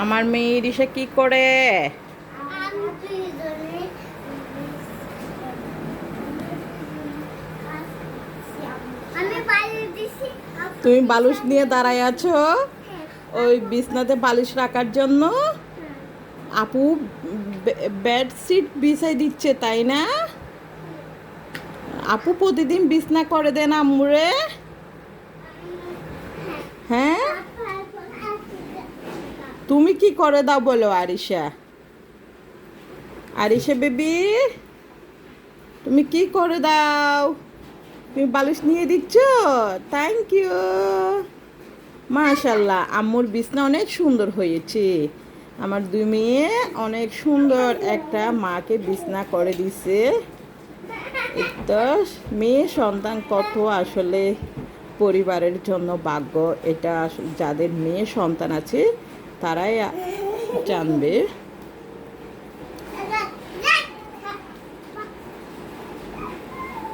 আমার মেয়ে ইরিশা কি করে? তুমি বালিশ নিয়ে দাঁড়ায় আছো? ওই বিছনাতে বালিশ রাখার জন্য? আপু বেডশিট বিছাই দিচ্ছে তাই না? আপু প্রতিদিন বিছনা করে দেন আম্মুরে হ্যাঁ তুমি কি করে দাও বলো, আরিশা? আরিশা বেবি, তুমি কি করে দাও? তুমি বালিশ নিয়ে দিচ্ছ? থ্যাংক ইউ মাশাল্লাহ, আম্মুর বিছনা অনেক সুন্দর হয়েছে। আমার দুই মেয়ে অনেক সুন্দর একটা মাকে বিছনা করে দিছে। তো মেয়ে সন্তান কত আসলে পরিবারের জন্য ভাগ্য, এটা যাদের মেয়ে সন্তান আছে তারাই জানবে।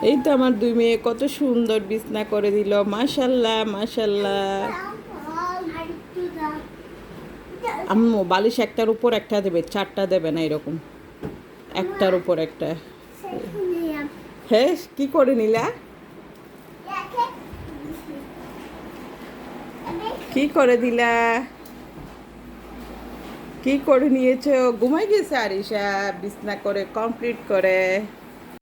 এই তো আমার দুই মেয়ে, কত সুন্দর বিছনা করে দিল। মাশাল্লাহ মাশাল্লাহ। আম্মু, বালিশ একটার উপর একটা দেবে, চারটা দেবে না এরকম। একটার উপর একটা। হ্যাঁ কি করে নিলা? কি করে দিলা? কি করে নিয়েছো? ঘুমাই গেছে আরিশা বিছনা করে কমপ্লিট করে।